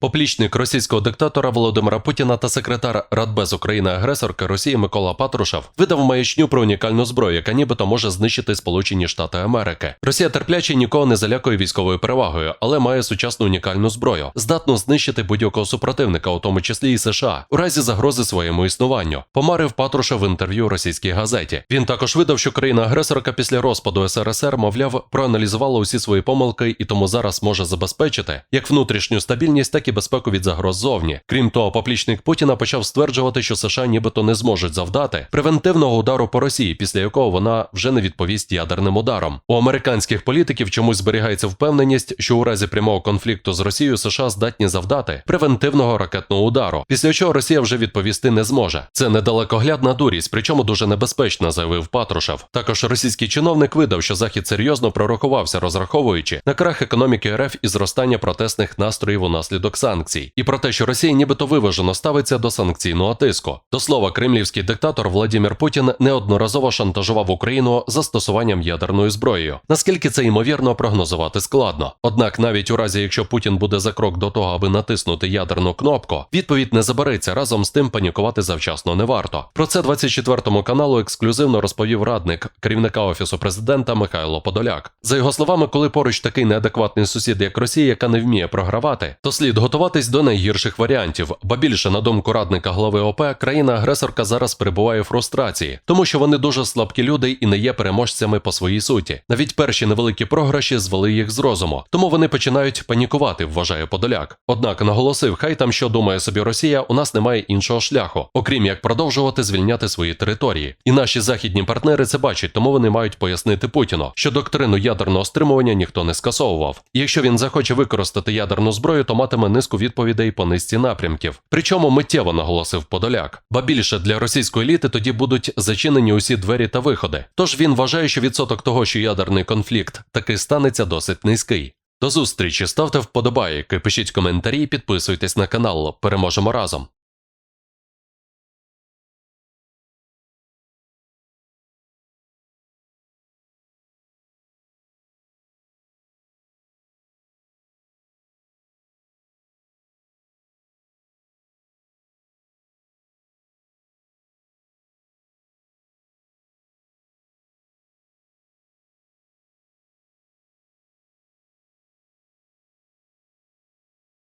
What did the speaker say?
Поплічник російського диктатора Володимира Путіна та секретар Радбез України агресорки Росії Микола Патрушев видав маячню про унікальну зброю, яка нібито може знищити Сполучені Штати Америки. Росія терпляче нікого не залякує військовою перевагою, але має сучасну унікальну зброю, здатну знищити будь-якого супротивника, у тому числі і США, у разі загрози своєму існуванню. Помарив Патрушев в інтерв'ю російській газеті. Він також видав, що країна-агресорка після розпаду СРСР, мовляв, проаналізувала усі свої помилки і тому зараз може забезпечити як внутрішню стабільність, так і безпеку від загроз зовні. Крім того, поплічник Путіна почав стверджувати, що США нібито не зможуть завдати превентивного удару по Росії, після якого вона вже не відповість ядерним ударом. У американських політиків чомусь зберігається впевненість, що у разі прямого конфлікту з Росією США здатні завдати превентивного ракетного удару, після чого Росія вже відповісти не зможе. Це недалекоглядна дурість, причому дуже небезпечна, заявив Патрушев. Також російський чиновник видав, що захід серйозно прорахувався, розраховуючи на крах економіки РФ і зростання протестних настроїв унаслідок санкцій, і про те, що Росія нібито виважено ставиться до санкційного тиску. До слова, кремлівський диктатор Владимир Путін неодноразово шантажував Україну застосуванням ядерною зброєю. Наскільки це ймовірно прогнозувати складно. Однак, навіть у разі, якщо Путін буде за крок до того, аби натиснути ядерну кнопку, відповідь не забереться разом з тим панікувати завчасно не варто. Про це 24 каналу ексклюзивно розповів радник керівника офісу президента Михайло Подоляк. За його словами, коли поруч такий неадекватний сусід, як Росія, яка не вміє програвати, то слід готуватись до найгірших варіантів. Ба більше, на думку радника глави ОП, країна-агресорка зараз перебуває в фрустрації, тому що вони дуже слабкі люди і не є переможцями по своїй суті. Навіть перші невеликі програші звели їх з розуму, тому вони починають панікувати, вважає Подоляк. Однак наголосив, хай там що думає собі Росія, у нас немає іншого шляху, окрім як продовжувати звільняти свої території. І наші західні партнери це бачать, тому вони мають пояснити Путіну, що доктрину ядерного стримування ніхто не скасовував. І якщо він захоче використати ядерну зброю, то матиме низку відповідей по низці напрямків. Причому миттєво наголосив Подоляк. Ба більше для російської еліти тоді будуть зачинені усі двері та виходи. Тож він вважає, що відсоток того, що ядерний конфлікт таки станеться досить низький. До зустрічі, ставте вподобайки, пишіть коментарі, підписуйтесь на канал. Переможемо разом.